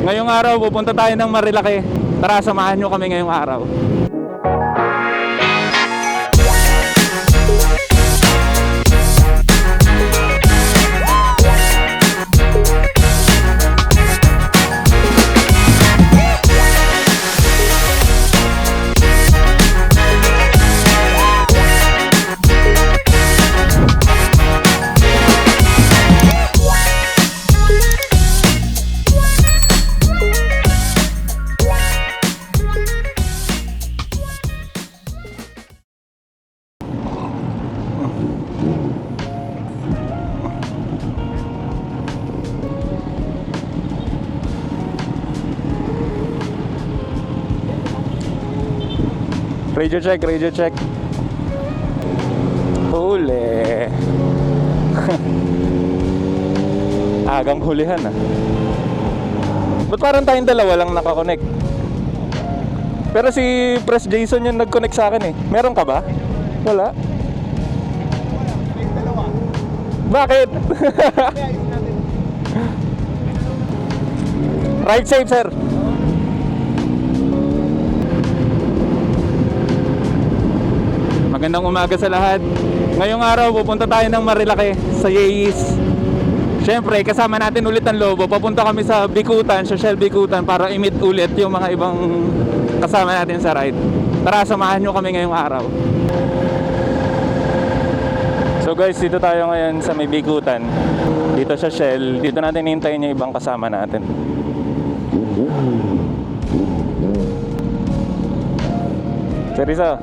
Ngayong araw, pupunta tayo ng Marilaki. Tara, samahan nyo kami ngayong araw. Radio check, radio check. Huli. Agang hulihan ah. Ba't parang tayong dalawa lang nakakonect? Pero si Press Jason yung nag-connect sa akin eh. Meron ka ba? Wala. Bakit? Ride safe, sir. Magandang umaga sa lahat. Ngayong araw pupunta tayo ng Marilaki sa Yeis. Siyempre, kasama natin ulit ang Lobo. Papunta kami sa Bikutan, sa Shell Bikutan para i-meet ulit yung mga ibang kasama natin sa ride. Tara, samahan nyo kami ngayong araw. So guys, dito tayo ngayon sa may Bikutan. Dito sa Shell. Dito natin hintayin yung ibang kasama natin. Teresa,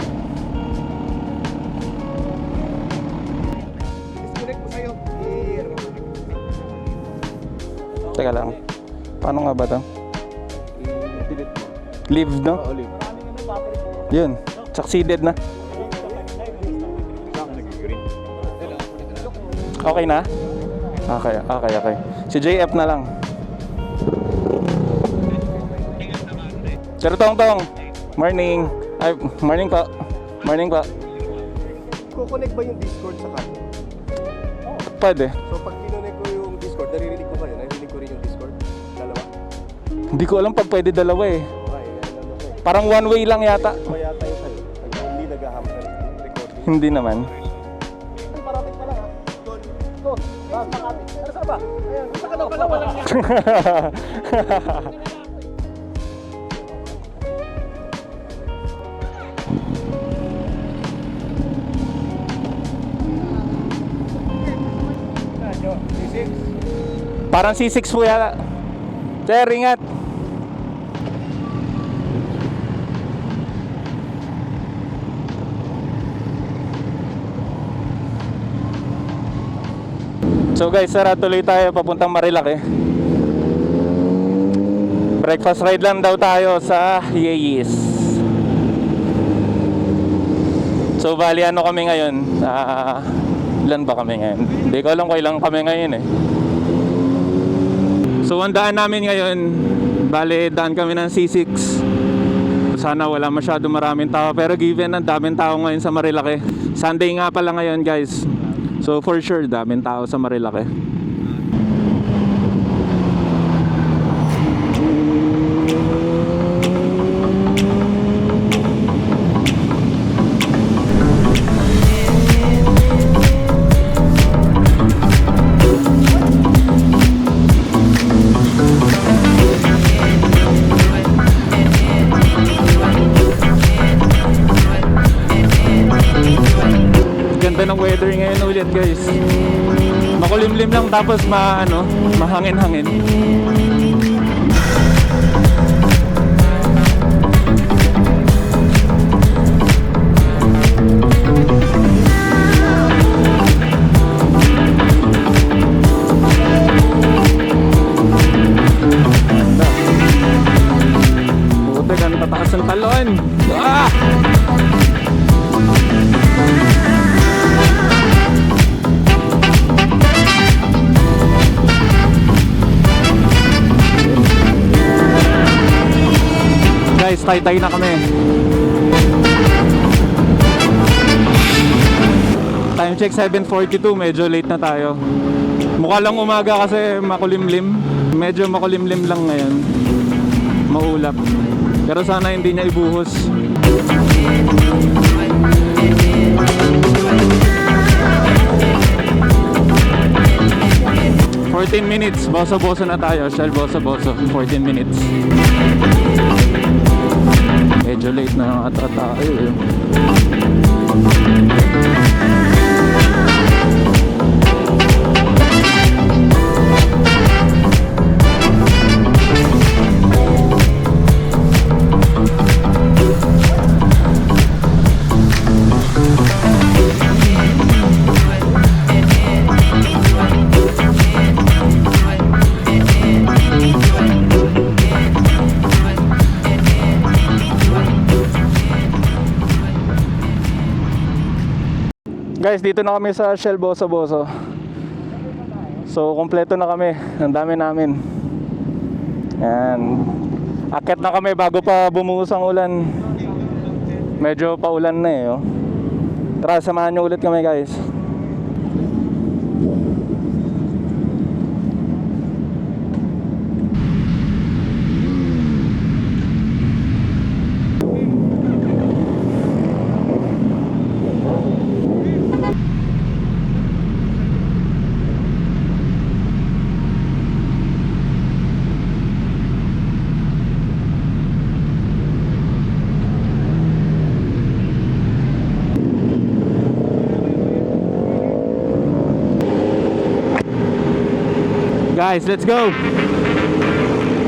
teka lang. Paano nga ba to? I-delete mo. Leave, no? Oo, leave. Yun. Succeeded na. Okay na? Okay, okay, okay. Si JF na lang. Sir Tong Tong. Morning. Ay, morning po. Morning po. Kukonect ba yung Discord sa kanto? Pwede. So pag Hindi ko alam pag pwede dalawa eh. Parang one way lang yata. Hindi sa recording. Hindi naman. Parating pa lang ha. Doon. Ano saan ba? Ayan. Gusto ka daw pala walang yan. Parang C6 po yata. Sir, ingat. So guys, tara tuloy tayo papuntang Marilaki. Breakfast ride lang daw tayo sa Yeyis. So bali ano kami ngayon? Ah, ilan ba kami ngayon? Hindi ko alam kung ilang kami ngayon eh. So ang daan namin ngayon, bali daan kami ng C6. Sana wala masyado maraming tao pero given ang daming tao ngayon sa Marilaki. Sunday nga pala ngayon guys. So for sure daming tao sa Marilaki. Tapos ma ano, mahangin-hangin. Buti ang tataas ng talon. Ah! Tay-tay na kami. Time check 7.42, medyo late na tayo. Mukha lang umaga kasi makulimlim. Medyo makulimlim lang ngayon. Maulap. Pero sana hindi niya ibuhos. Fourteen minutes, boso-boso na tayo. Shell boso-boso, 14 minutes. Medyo late na ata tayo eh. Guys, dito na kami sa Shell Boso Boso. So, kompleto na kami. Ang dami namin. Yan. Akit na kami bago pa bumuhos ang ulan. Medyo paulan na eh. Oh. Tara, samahan nyo ulit kami guys. Guys, let's go!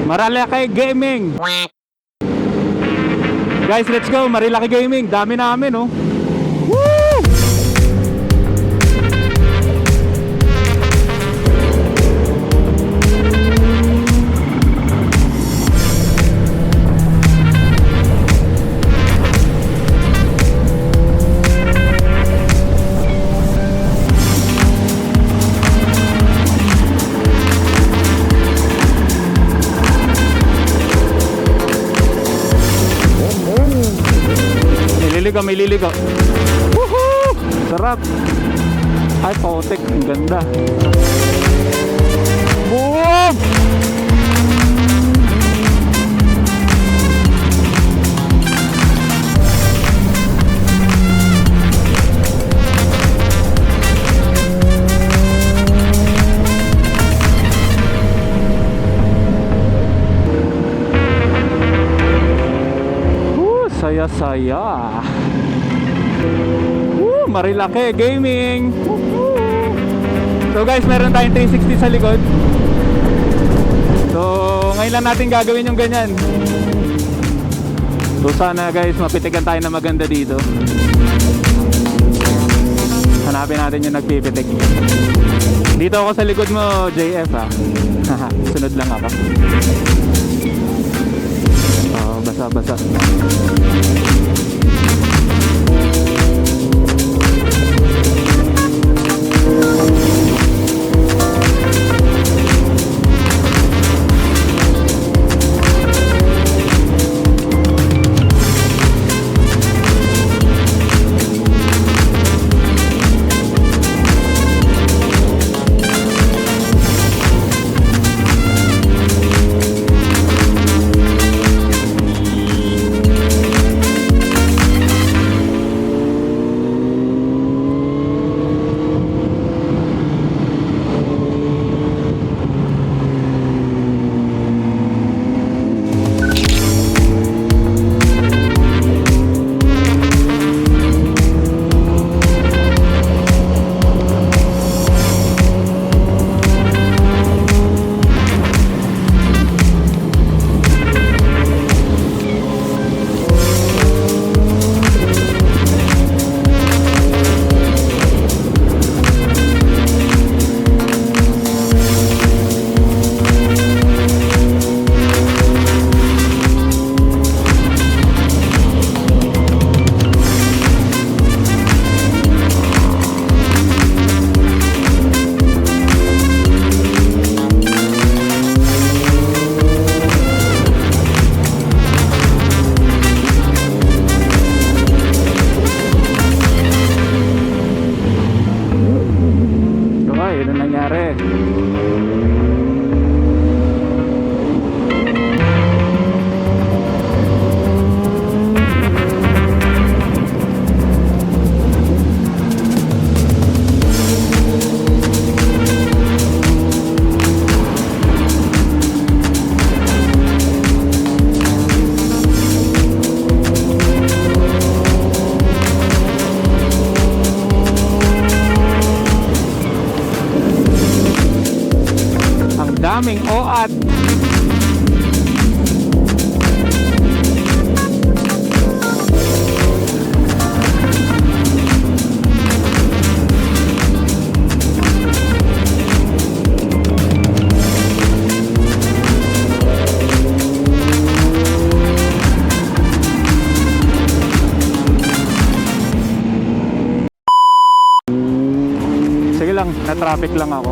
Marilaki Gaming! Guys, let's go! Marilaki Gaming! Dami namin, oh! Woo! Nililigo, may liligo. Woohoo! Sarap! Ay, potek. Ang ganda. Boom! Saya-saya. Woo, Marilaki Gaming. So guys, meron tayong 360 sa likod. So, ngayon lang natin gagawin yung ganyan. So sana guys, mapitikan tayo na maganda dito. Hanapin natin yung nagpipitik. Dito ako sa likod mo, JF ha. Sunod lang ako. Basa-basa. nangyari. Nagka-traffic lang ako.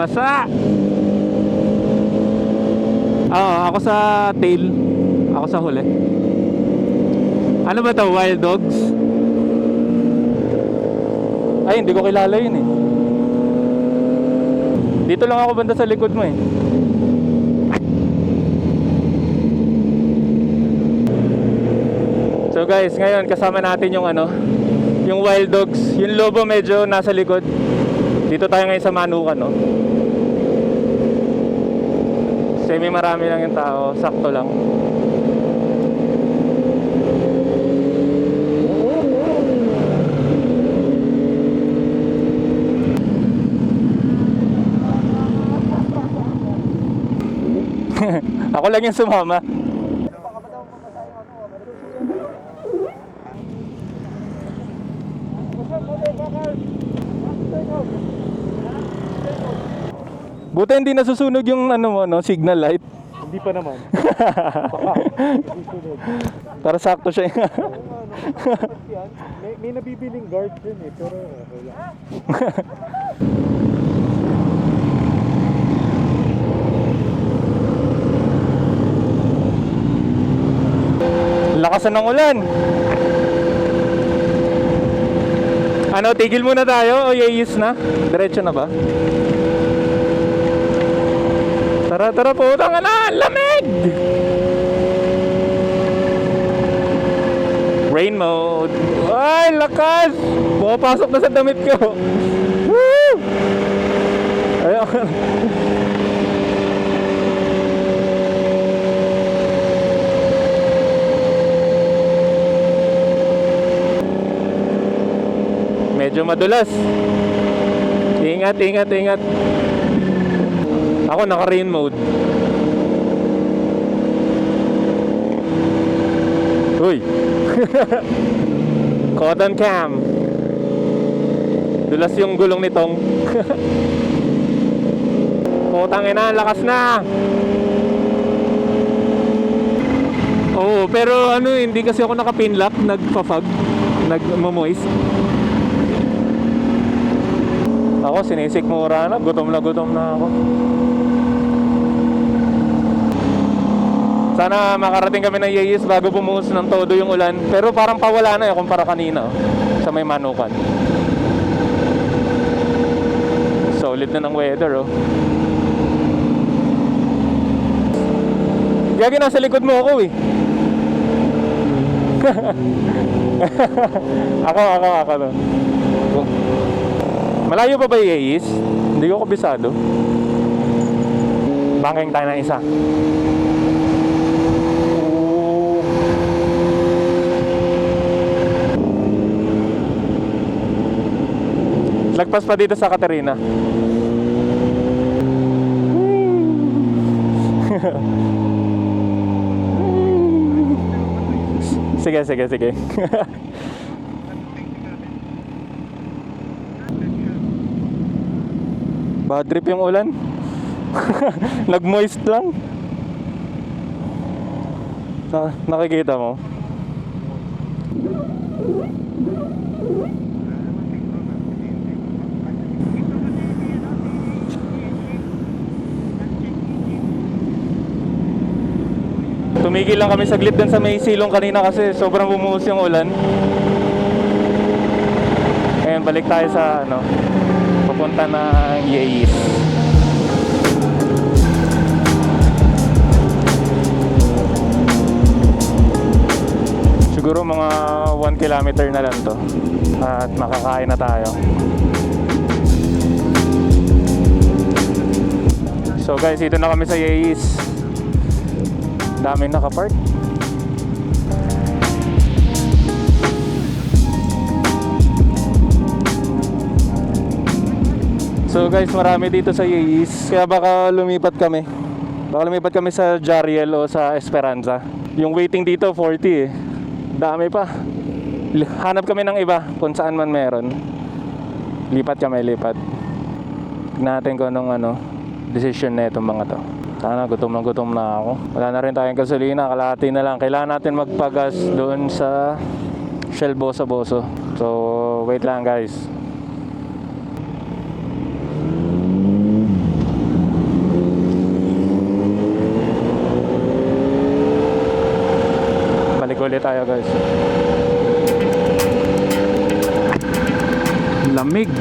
Basa! Oo, ako sa tail. Ako sa huli. Ano ba to? Wild dogs? Ay, hindi ko kilala yun eh. Dito lang ako banda sa likod mo eh. So guys, ngayon kasama natin yung ano, yung wild dogs. Yung lobo medyo nasa likod. Dito tayo ngayon sa Manukan, no? Semi marami lang yung tao, sakto lang. Ako lang yung sumama. Buti hindi nasusunog yung ano mo, no, signal light. Hindi pa naman. Para sakto siya. may, may nabibiling guard din eh, pero okay lang. Lakasan ng ulan. Ano, tigil muna tayo o yayis na? Diretso na ba? Tara, tara po. Tanga na, lamig! Rain mode. Ay, lakas! Pumapasok na sa damit ko. Woo! Ayun. Medyo madulas. Ingat, ingat, ingat. Ako naka rain mode. Uy. Cotton cam. Dulas yung gulong nitong. Putang ina, lakas na. Oo, pero ano, hindi kasi ako naka-pinlock, nagpa-fog, nag-moist. Ako, sinisik mura na. Gutom na gutom na ako. Sana makarating kami ng Yeyis bago bumuhos ng todo yung ulan. Pero parang pawala na eh kumpara kanina. oh, Sa may manukan. Solid na ng weather oh. Gagi nasa likod mo ako eh. ako, ako, ako. no. Malayo pa ba Yeyis? Hindi ko kabisado. Bangking tayo ng isa. Lagpas pa dito sa Katerina. sige, sige, sige. Bad trip yung ulan. Nag-moist lang. Na, nakikita mo? Tumigil lang kami saglit dun sa may silong kanina kasi sobrang bumuhos yung ulan. Ngayon balik tayo sa ano, papunta ng Yeis. Siguro mga 1 kilometer na lang to at makakain na tayo. So guys, dito na kami sa Yeis. Daming nakapark. So guys, marami dito sa Yeis. Kaya baka lumipat kami. Baka lumipat kami sa Jariel o sa Esperanza. Yung waiting dito, 40 eh. Dami pa. Hanap kami ng iba kung saan man meron. Lipat kami, lipat. Tignan natin kung anong ano, decision na itong mga to. Sana gutom na gutom na ako. Wala na rin tayong gasolina, kalahati na lang. Kailangan natin magpagas doon sa Shell Bosa Boso. So, wait lang guys. Balik ulit tayo guys. Lamig.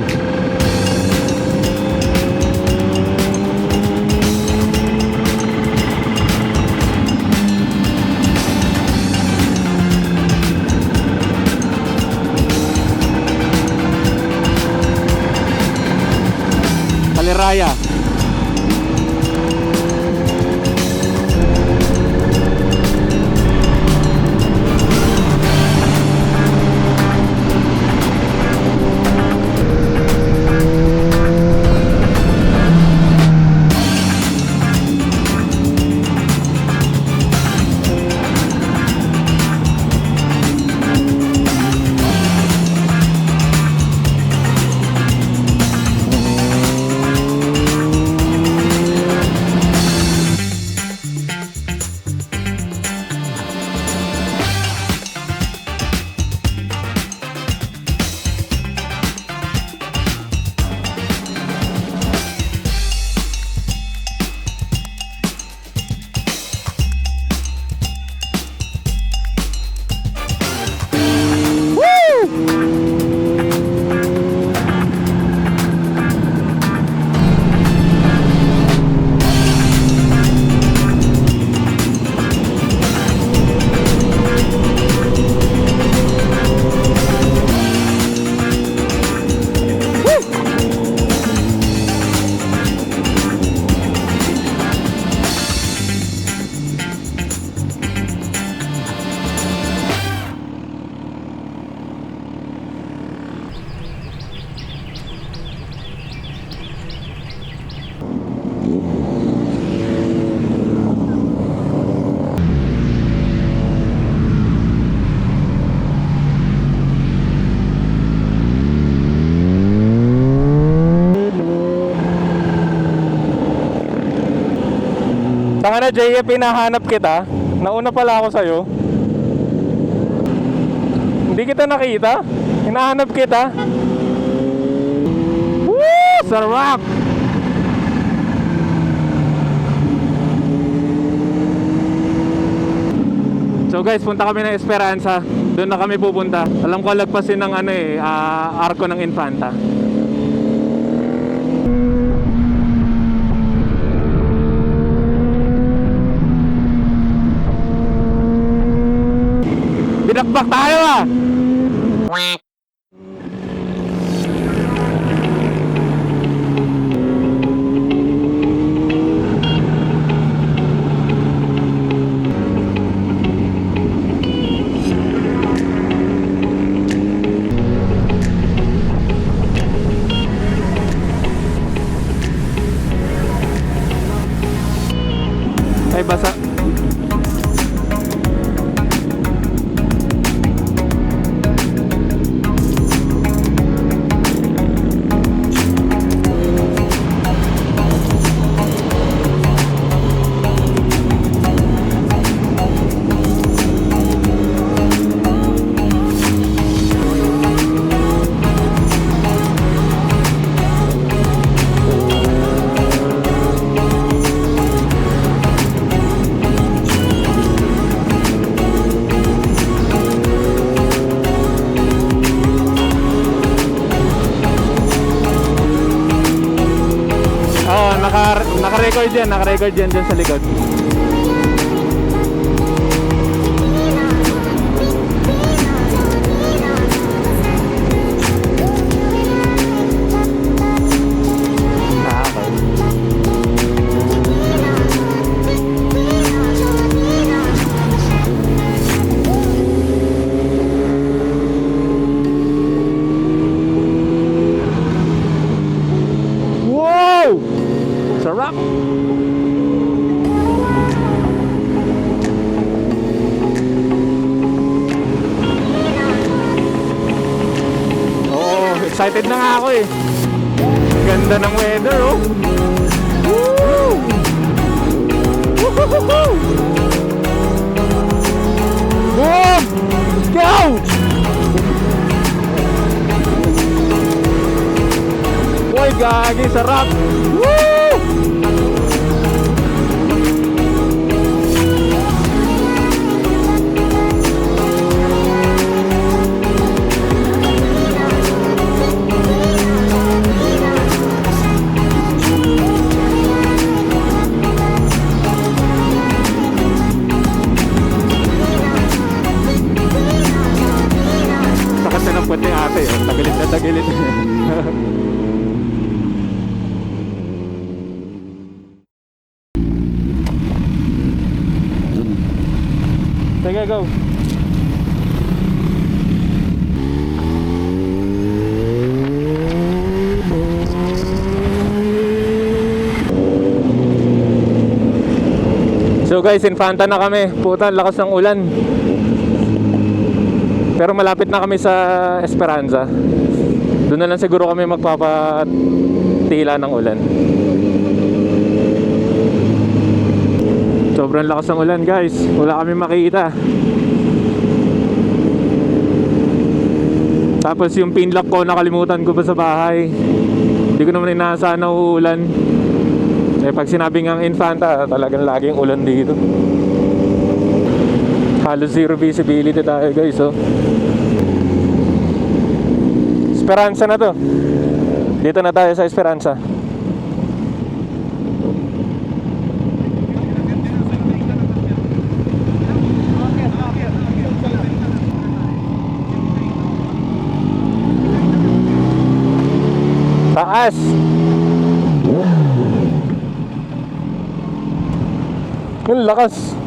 Na JF, hinahanap kita. Nauna pala ako sa'yo. Hindi kita nakita. Hinahanap kita. Woo! Sarap! So guys, punta kami ng Esperanza. Doon na kami pupunta. Alam ko lagpasin ng ano eh, ah, arko ng Infanta. Binakbak tayo ah! Yan, naka-record yan dyan sa likod. Excited na nga ako eh. Ganda ng weather oh. Woo! Woo-hoo-hoo-hoo! Boom! Go! Uy, gagi, sarap! Woo! Sa kasi ng puwet ni ate, oh. tagilit na tagilit. Sige, go. So guys, Infanta na kami. Puta, lakas ng ulan. Pero malapit na kami sa Esperanza. Doon na lang siguro kami magpapatila ng ulan. Sobrang lakas ng ulan guys. Wala kami makita. Tapos yung pinlock ko nakalimutan ko pa sa bahay. Hindi ko naman inaasahan na uulan. Eh pag sinabing ang Infanta, talagang laging ulan dito. Halos zero visibility tayo guys oh. Esperanza na to. Dito na tayo sa Esperanza. Taas. Ang lakas.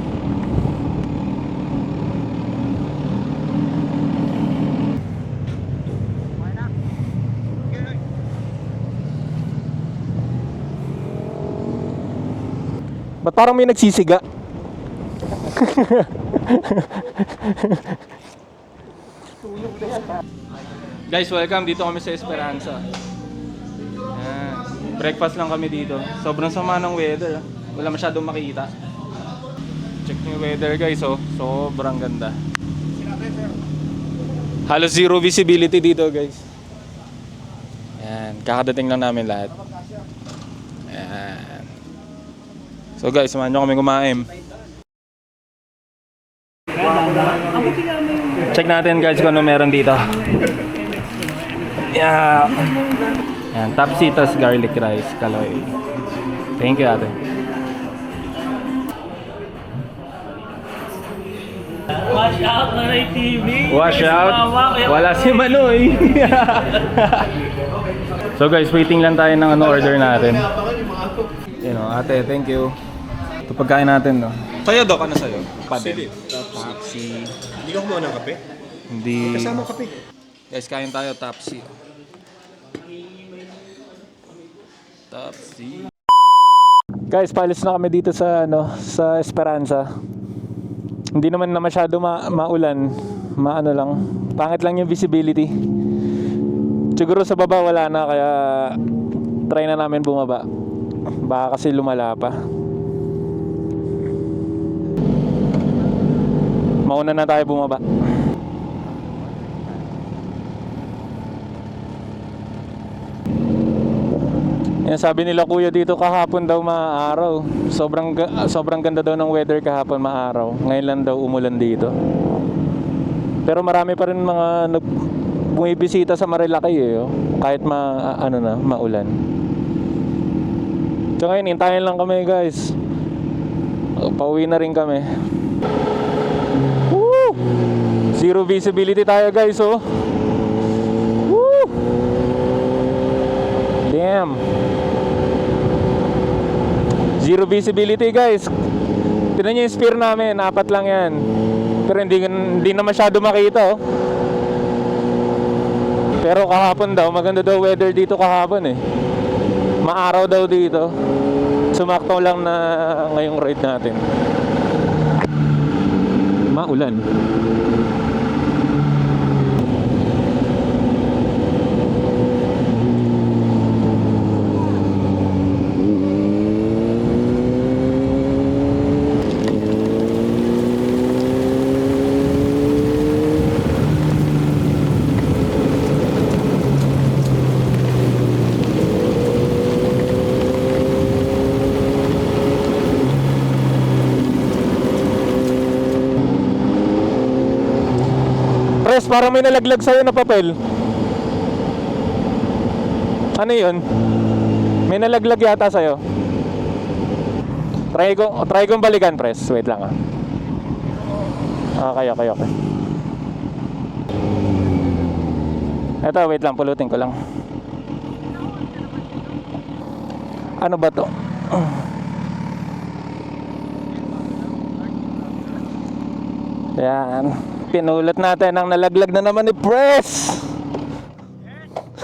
Parang may nagsisiga? Guys, welcome. Dito kami sa Esperanza. Ayan. Breakfast lang kami dito. Sobrang sama ng weather. Wala masyadong makita. Check yung weather guys, oh. Sobrang ganda. Halos zero visibility dito guys. Ayan. Kakadating lang namin lahat. Ayan. So guys, samahan nyo kami kumain. Check natin guys kung ano meron dito. Yeah. Yan, tapsitas garlic rice, kaloy. Thank you ate. Wash out na Ray TV. Wash out. Wala si Manoy. so guys, waiting lang tayo ng ano order natin. You know, ate, thank you. Ito pagkain natin, no. Sa'yo, Dok, ano sa'yo? Padel. Tapsi. Hindi ka kumuha ng kape? Hindi. Kasama kape. Guys, kain tayo, tapsi. Tapsi. Guys, palis na kami dito sa ano, sa Esperanza. Hindi naman na masyado ma maulan. Maano lang. Pangit lang yung visibility. Siguro sa baba wala na kaya try na namin bumaba. Baka kasi lumala pa. Mauna na tayo bumaba. Yan sabi nila kuya dito kahapon daw maaraw. Sobrang sobrang ganda daw ng weather kahapon maaraw. Ngayon lang daw umulan dito. Pero marami pa rin mga nag bumibisita sa Marilaki eh, oh. kahit ma ano na, maulan. So ngayon, hintayin lang kami guys. Pauwi na rin kami. Zero visibility tayo guys oh. Woo! Damn. Zero visibility guys. Tignan niyo yung spear namin, apat lang yan. Pero hindi, hindi na masyado makita oh. Pero kahapon daw, maganda daw weather dito kahapon eh. Maaraw daw dito. Sumakto lang na ngayong ride natin. Maulan. Parang may nalaglag sa'yo na papel. Ano yun? May nalaglag yata sa'yo. Try ko, try kong balikan, pres. Wait lang ah. Okay, okay, okay. Eto, wait lang, pulutin ko lang. Ano ba to? Yan. Pinulot natin ang nalaglag na naman ni Press.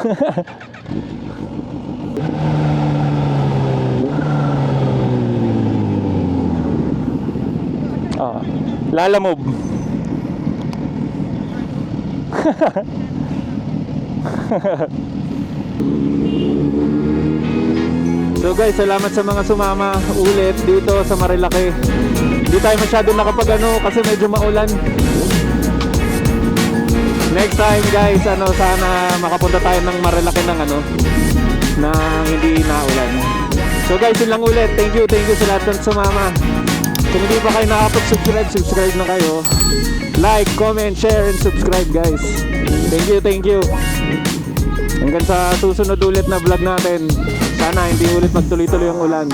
oh, Lala move. So guys, salamat sa mga sumama ulit dito sa Marilaki. Hindi tayo masyado nakapag ano kasi medyo maulan. Next time guys, ano sana makapunta tayo ng Marilaki ng ano na hindi naulan. So guys, yun lang ulit. Thank you, thank you sa lahat ng sumama. Kung hindi pa kayo nakapag-subscribe, subscribe na kayo. Like, comment, share, and subscribe guys. Thank you, thank you. Hanggang sa susunod ulit na vlog natin. Sana hindi ulit magtuloy-tuloy ang ulan.